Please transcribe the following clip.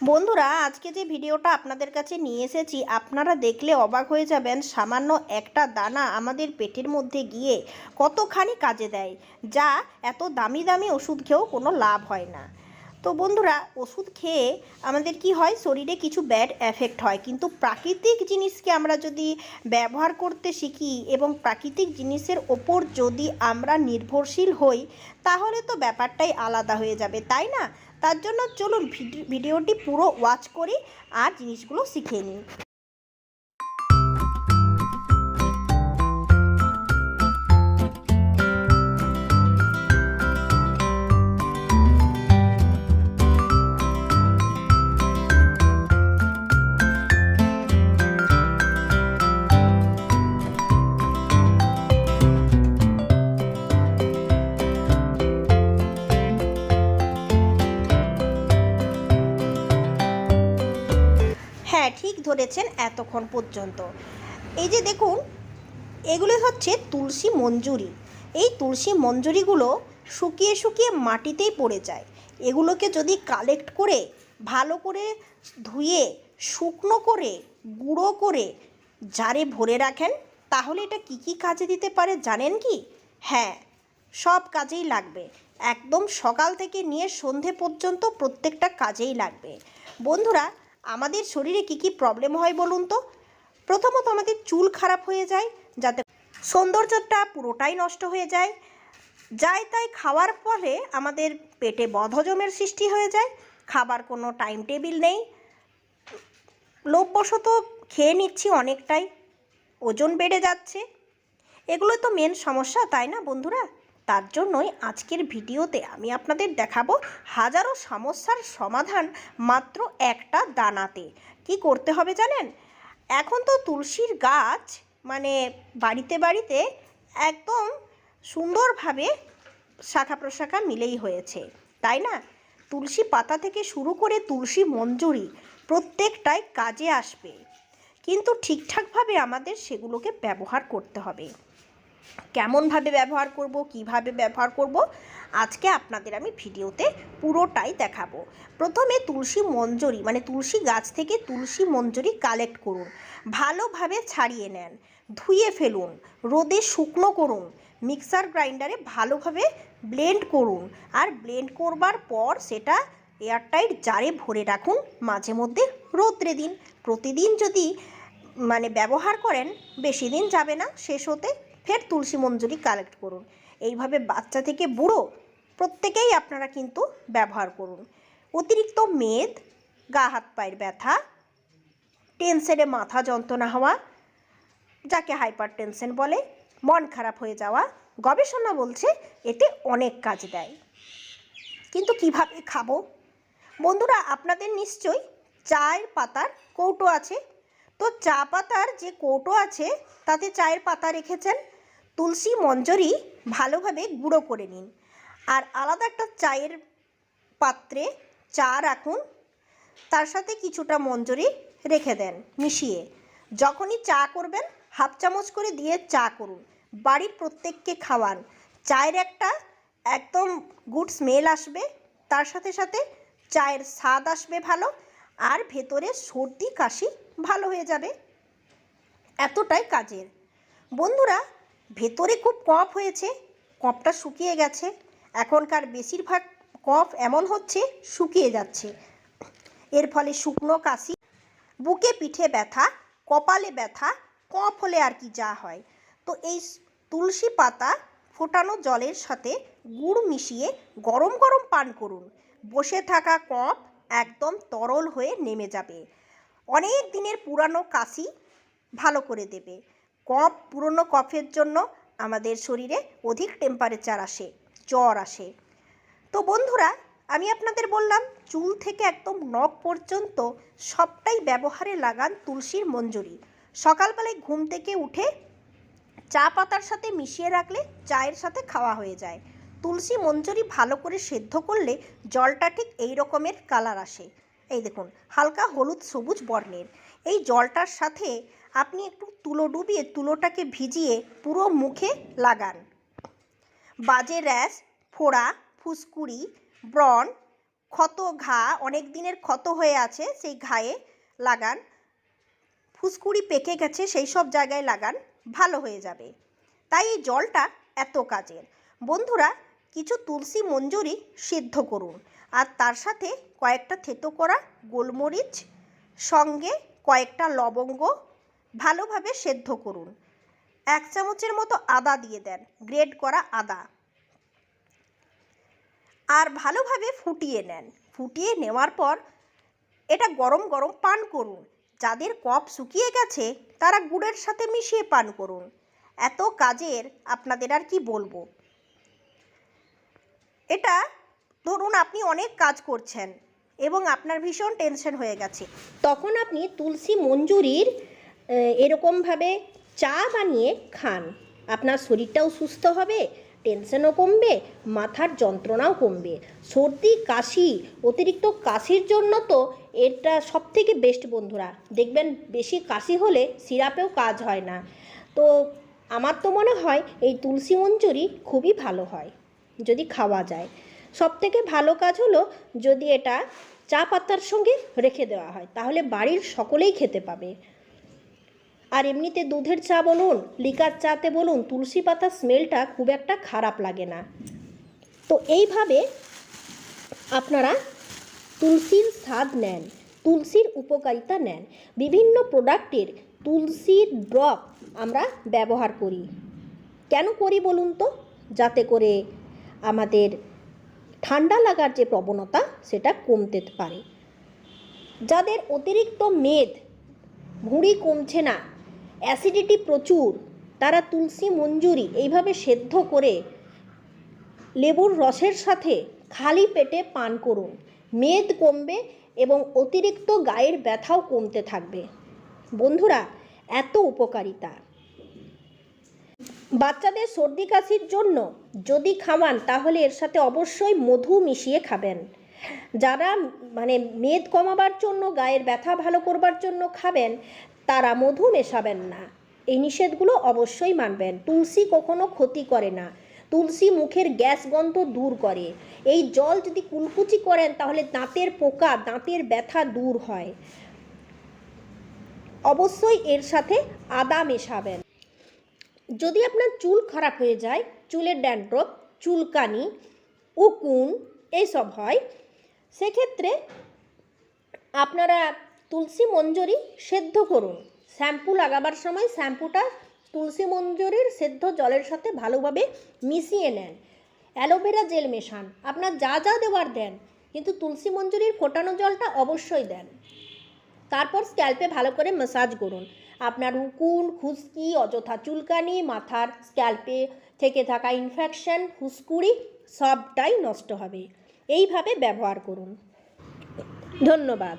বন্ধুরা, আজকে যে ভিডিওটা আপনাদের কাছে নিয়ে এসেছি, আপনারা দেখলে অবাক হয়ে যাবেন, সামান্য একটা দানা আমাদের পেটের মধ্যে গিয়ে কতখানি কাজে দেয়, যা এত দামি দামি ওষুধ খেয়েও কোনো লাভ হয় না। তো বন্ধুরা, ওষুধ খেয়ে আমাদের কি হয়, শরীরে কিছু ব্যাড এফেক্ট হয়। কিন্তু প্রাকৃতিক জিনিসকে আমরা যদি ব্যবহার করতে শিখি এবং প্রাকৃতিক জিনিসের ওপর যদি আমরা নির্ভরশীল হই, তাহলে তো ব্যাপারটাই আলাদা হয়ে যাবে, তাই না? তার জন্য চলুন ভিডি- ভিডিওটি পুরো ওয়াচ করি আর জিনিসগুলো শিখে নিই। হ্যাঁ ঠিক ধরেছেন এতক্ষণ পর্যন্ত। এই যে দেখুন, এগুলো হচ্ছে তুলসী মঞ্জুরি। এই তুলসী মঞ্জুরিগুলো শুকিয়ে শুকিয়ে মাটিতেই পড়ে যায়। এগুলোকে যদি কালেক্ট করে, ভালো করে ধুয়ে, শুকনো করে, গুঁড়ো করে জারে ভরে রাখেন, তাহলে এটা কি কি কাজে দিতে পারে জানেন কি? হ্যাঁ সব কাজেই লাগবে। একদম সকাল থেকে নিয়ে সন্ধে পর্যন্ত প্রত্যেকটা কাজেই লাগবে। বন্ধুরা আমাদের শরীরে কি কি প্রবলেম হয় বলুন তো? প্রথমত আমাদের চুল খারাপ হয়ে যায়, যাতে সৌন্দর্যটা পুরোটাই নষ্ট হয়ে যায়। যাই তাই খাওয়ার ফলে আমাদের পেটে বদহজমের সৃষ্টি হয়ে যায়, খাবার কোনো টাইম টেবিল নেই। লোভবশত খেয়ে নিচ্ছি অনেকটাই, ওজন বেড়ে যাচ্ছে। এগুলো তো মেন সমস্যা, তাই না বন্ধুরা? তার জন্যই আজকের ভিডিওতে আমি আপনাদের দেখাবো হাজারো সমস্যার সমাধান মাত্র একটা দানাতে। কি করতে হবে জানেন? এখন তো তুলসীর গাছ মানে বাড়িতে বাড়িতে একদম সুন্দরভাবে শাখা প্রশাখা মিলেই হয়েছে, তাই না? তুলসী পাতা থেকে শুরু করে তুলসী মঞ্জুরি প্রত্যেকটাই কাজে আসবে। কিন্তু ঠিকঠাকভাবে আমাদের সেগুলোকে ব্যবহার করতে হবে। কেমনভাবে ব্যবহার করব, কীভাবে ব্যবহার করব, আজকে আপনাদের আমি ভিডিওতে পুরোটাই দেখাবো। প্রথমে তুলসী মঞ্জরি মানে তুলসী গাছ থেকে তুলসী মঞ্জরি কালেক্ট করুন। ভালোভাবে ছাড়িয়ে নেন, ধুয়ে ফেলুন, রোদে শুকনো করুন মিক্সার গ্রাইন্ডারে ভালোভাবে ব্লেন্ড করুন আর ব্লেন্ড করবার পর সেটা এয়ারটাইট জারে ভরে রাখুন, মাঝে মধ্যে রোদ্রে দিন। প্রতিদিন যদি মানে ব্যবহার করেন, বেশি দিন যাবে না, শেষ হতে ফের তুলসী মঞ্জুরি কালেক্ট করুন। এইভাবে বাচ্চা থেকে বুড়ো প্রত্যেকেই আপনারা কিন্তু ব্যবহার করুন। অতিরিক্ত মেদ, গা হাত পায়ের ব্যথা টেনশনে মাথা যন্ত্রণা হওয়া, যাকে হাইপার টেনশন বলে, মন খারাপ হয়ে যাওয়া, গবেষণা বলছে এতে অনেক কাজ দেয়। কিন্তু কীভাবে খাব? বন্ধুরা, আপনাদের নিশ্চয়ই চায়ের পাতার কৌটো আছে। তো চা পাতার যে কৌটো আছে, তাতে চায়ের পাতা রেখেছেন তুলসী মঞ্জরি ভালোভাবে গুঁড়ো করে নিন। আর আলাদা একটা চায়ের পাত্রে চা রাখুন। তার সাথে কিছুটা মঞ্জরি রেখে দেন মিশিয়ে। যখনই চা করবেন, হাফ চামচ করে দিয়ে চা করুন। বাড়ির প্রত্যেককে খাওয়ান। চায়ের একটা একদম গুড স্মেল আসবে। তার সাথে সাথে চায়ের স্বাদ আসবে ভালো। আর ভেতরে সর্দি কাশি ভালো হয়ে যাবে। এতটাই কাজের। বন্ধুরা ভেতরে খুব কফ হয়েছে, কফটা শুকিয়ে গেছে। এখনকার বেশিরভাগ কফ এমন হচ্ছে, শুকিয়ে যাচ্ছে। এর ফলে শুকনো কাশি, বুকে পিঠে ব্যথা, কপালে ব্যথা, কফ হলে আর কি যা হয়। তো এই তুলসী পাতা ফোটানো জলের সাথে গুড় মিশিয়ে গরম গরম পান করুন। বসে থাকা কফ একদম তরল হয়ে নেমে যাবে। অনেক দিনের পুরানো কাশি ভালো করে দেবে। কফ, পুরনো কফের জন্য আমাদের শরীরে অধিক টেম্পারেচার আসে, জ্বর আসে। তো বন্ধুরা, আমি আপনাদের বললাম, চুল থেকে একদম নখ পর্যন্ত সবটাই ব্যবহারে লাগান তুলসীর মঞ্জুরি। সকালবেলায় ঘুম থেকে উঠে চা পাতার সাথে মিশিয়ে রাখলে চায়ের সাথে খাওয়া হয়ে যায়। তুলসী মঞ্জুরি ভালো করে সেদ্ধ করলে জলটা ঠিক এই রকমের কালার আসে। এই দেখুন, হালকা হলুদ সবুজ বর্ণের। এই জলটার সাথে আপনি একটু তুলো ডুবিয়ে তুলোটাকে ভিজিয়ে পুরো মুখে লাগান। বাজে র্যাশ, ফোড়া, ফুসকুড়ি, ব্রণ, ক্ষত ঘা অনেক দিনের ক্ষত হয়ে আছে সেই ঘায়ে লাগান। ফুসকুড়ি পেকে গেছে সেই সব জায়গায় লাগান, ভালো হয়ে যাবে। তাই এই জলটা এত কাজের। বন্ধুরা, কিছু তুলসী মঞ্জুরি সিদ্ধ করুন আর তার সাথে কয়েকটা থেতো করা গোলমরিচ, সঙ্গে কয়েকটা লবঙ্গ ভালোভাবে সেদ্ধ করুন। এক চামচের মতো আদা দিয়ে দেন গ্রেড করা আদা। আর ভালোভাবে ফুটিয়ে নেন। ফুটিয়ে নেওয়ার পর এটা গরম গরম পান করুন। যাদের কফ শুকিয়ে গেছে, তারা গুড়ের সাথে মিশিয়ে পান করুন। এত কাজের আপনাদের আর কি বলব? এটা ধরুন আপনি অনেক কাজ করছেন এবং আপনার ভীষণ টেনশন হয়ে গেছে। তখন আপনি তুলসী মঞ্জুরির এরকমভাবে চা বানিয়ে খান। আপনার শরীরটাও সুস্থ হবে টেনশনও কমবে, মাথার যন্ত্রণাও কমবে। সর্দি, কাশি, অতিরিক্ত কাশির জন্য তো এটা সব থেকে বেস্ট বন্ধুরা। দেখবেন বেশি কাশি হলে সিরাপেও কাজ হয় না। তো আমার তো মনে হয় এই তুলসী মঞ্জুরি খুবই ভালো হয়, যদি খাওয়া যায়। সব থেকে ভালো কাজ হলো যদি এটা চা পাতার সঙ্গে রেখে দেওয়া হয়, তাহলে বাড়ির সকলেই খেতে পাবে। আর এমনিতে দুধের চা বলুন, লিকার চাতে বলুন, তুলসী পাতার স্মেলটা খুব একটা খারাপ লাগে না। তো এইভাবে আপনারা তুলসীর স্বাদ নেন, তুলসীর উপকারিতা নেন। বিভিন্ন প্রোডাক্টের তুলসীর ড্রপ আমরা ব্যবহার করি। কেন করি বলুন তো? যাতে করে আমাদের ঠান্ডা লাগার যে প্রবণতা, সেটা কমতে পারে। যাদের অতিরিক্ত মেদ, ভুঁড়ি কমছে না অ্যাসিডিটি প্রচুর, তারা তুলসী মঞ্জুরি এইভাবে সেদ্ধ করে লেবুর রসের সাথে খালি পেটে পান করুন। মেদ কমবে এবং অতিরিক্ত গায়ের ব্যথাও কমতে থাকবে। বন্ধুরা, এত উপকারিতা। বাচ্চাদের সর্দি কাশির জন্য যদি খাওয়ান, তাহলে এর সাথে অবশ্যই মধু মিশিয়ে খাবেন। যারা মানে মেদ কমাবার জন্য, গায়ের ব্যথা ভালো করবার জন্য খাবেন তারা মধু মেশাবেন না। এই নিষেধগুলো অবশ্যই মানবেন। তুলসী কখনো ক্ষতি করে না। তুলসী মুখের গ্যাস গন্ধ দূর করে। এই জল যদি কুলকুচি করেন, তাহলে দাঁতের পোকা, দাঁতের ব্যথা দূর হয়। অবশ্যই এর সাথে আদা মেশাবেন। যদি আপনার চুল খারাপ হয়ে যায়, চুলের ড্যান্ড্রপ চুলকানি, উকুন এইসব হয়, সেক্ষেত্রে আপনারা তুলসী মঞ্জরি সেদ্ধ করুন। শ্যাম্পু লাগাবার সময় শ্যাম্পুটা তুলসী মঞ্জরির সেদ্ধ জলের সাথে ভালোভাবে মিশিয়ে নেন। অ্যালোভেরা জেল মেশান। আপনার যা যা দেওয়ার দেন, কিন্তু তুলসী মঞ্জুরির ফোটানো জলটা অবশ্যই দেন। তারপর স্ক্যাল্পে ভালো করে ম্যাসাজ করুন। আপনার উকুন, খুশকি, অযথা চুলকানি, মাথার স্ক্যাল্পে থেকে থাকা ইনফেকশন ফুসকুড়ি সবটাই নষ্ট হবে। এইভাবে ব্যবহার করুন। ধন্যবাদ।